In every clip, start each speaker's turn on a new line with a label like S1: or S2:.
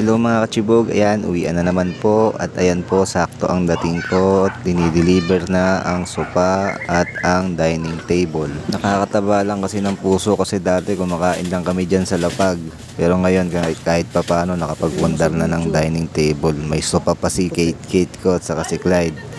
S1: Hello mga kachibog, ayan, uwian na naman po at ayan po, sakto ang dating ko at dinideliver na ang sopa at ang dining table. Nakakataba lang kasi ng puso kasi dati kumakain lang kami dyan sa lapag. Pero ngayon kahit, kahit pa paano nakapagpundar na ng dining table. May sopa pa si Kate, Kate ko at saka si Clyde.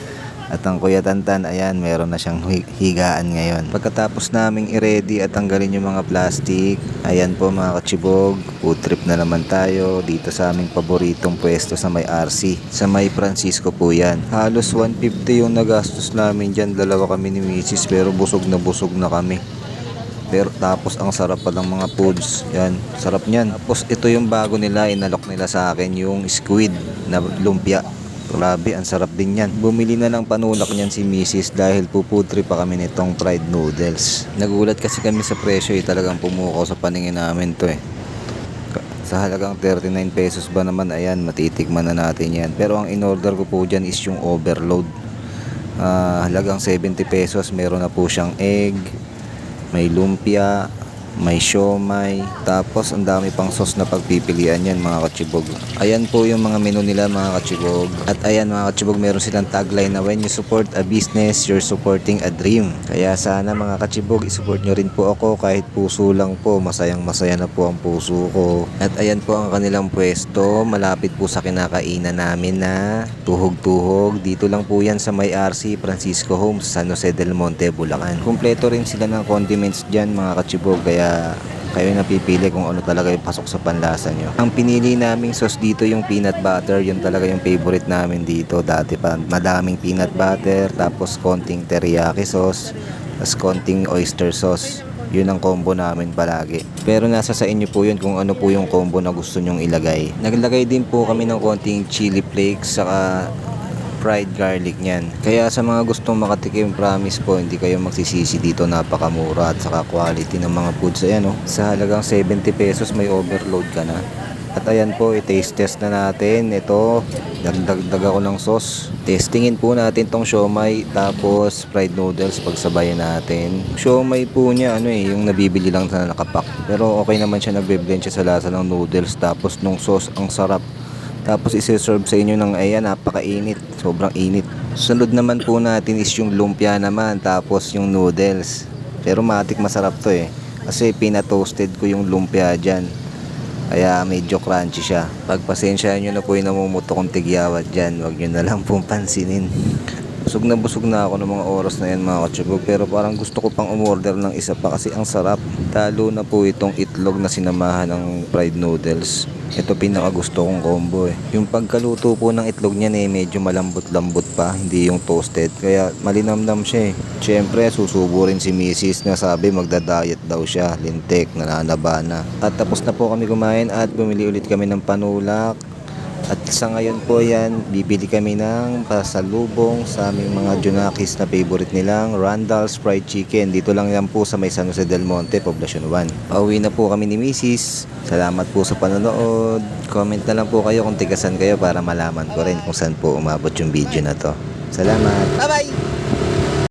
S1: At ang Kuya Tantan, ayan, meron na siyang hi- higaan ngayon. Pagkatapos naming i-ready at tanggalin yung mga plastic, ayan po mga kachibog, food trip na naman tayo dito sa aming paboritong pwesto sa may RC. Sa may Francisco po yan. Halos 150 yung nagastos namin dyan, dalawa kami ni Mrs. pero busog na busog na kami. Pero tapos ang sarap pa ng mga foods. Yan, sarap niyan. Tapos ito yung bago nila, inalok nila sa akin yung squid na lumpia. Grabe, ang sarap din yan. Bumili na ng panulak niyan si Mrs. dahil puputri pa kami nitong fried noodles. Nagulat kasi kami sa presyo eh, talagang pumukaw sa paningin namin to eh. Sa halagang 39 pesos ba naman, ayan, matitikman na natin yan. Pero ang in-order ko po dyan is yung overload. Ah, halagang 70 pesos, meron na po siyang egg, may lumpia, may siomay, tapos ang dami pang sauce na pagpipilian yan mga kachibog. Ayan po yung mga menu nila mga kachibog. At ayan mga kachibog, meron silang tagline na when you support a business, you're supporting a dream. Kaya sana mga kachibog, isupport nyo rin po ako kahit puso lang po. Masayang masaya na po ang puso ko. At ayan po ang kanilang pwesto, malapit po sa kinakainan namin na tuhog-tuhog. Dito lang po yan sa may RC Francisco Homes, San Jose del Monte, Bulacan. Kumpleto rin sila ng condiments dyan mga kachibog, kaya kayo napipili kung ano talaga yung pasok sa panlasa nyo. Ang pinili naming sauce dito yung peanut butter, yun talaga yung favorite namin dito. Dati pa, madaming peanut butter, tapos konting teriyaki sauce, tapos konting oyster sauce. Yun ang combo namin palagi. Pero nasa sa inyo po yun kung ano po yung combo na gusto nyong ilagay. Naglagay din po kami ng konting chili flakes saka fried garlic niyan. Kaya sa mga gustong makatikim, promise po, hindi kayo magsisisi dito. Napakamura at saka quality ng mga foods. Ayan oh, sa halagang 70 pesos may overload ka na. At ayan po, i-taste test na natin. Ito, nagdagdag ako ng sauce. Testingin po natin tong siomay, tapos fried noodles pagsabayan natin. Siomay po niya, ano eh, yung nabibili lang na nakapak. Pero okay naman siya, nagbe-blend siya sa lasa ng noodles. Tapos nung sauce, ang sarap. Tapos isi-serve sa inyo ng ayan, napakainit. Sobrang init. Sunod naman po natin is yung lumpia naman, tapos yung noodles. Pero matik masarap to eh. Kasi pina-toasted ko yung lumpia dyan. Kaya medyo crunchy siya. Pagpasensyahan nyo na po yung namumuto kong tigyawat dyan. Huwag nyo na lang pong pansinin. Busog na busog na ako ng mga oras na yan mga katsubog pero parang gusto ko pang umorder ng isa pa kasi ang sarap. Talo na po itong itlog na sinamahan ng fried noodles. Ito pinaka gusto kong combo eh. Yung pagkaluto po ng itlog niyan eh medyo malambot-lambot pa, hindi yung toasted. Kaya malinamnam siya eh. Siyempre susubo rin si Mrs. na sabi magda-diet daw siya, lintik, nananaba na. At tapos na po kami kumain at bumili ulit kami ng panulak. At sa ngayon po yan, bibili kami ng pasalubong sa aming mga Junakis na favorite nilang Randall's Fried Chicken. Dito lang yan po sa may San Jose del Monte, Poblacion 1. Pauwi na po kami ni Mrs. Salamat po sa panonood. Comment na lang po kayo kung tigasan kayo para malaman ko rin kung saan po umabot yung video na to. Salamat!
S2: Bye-bye!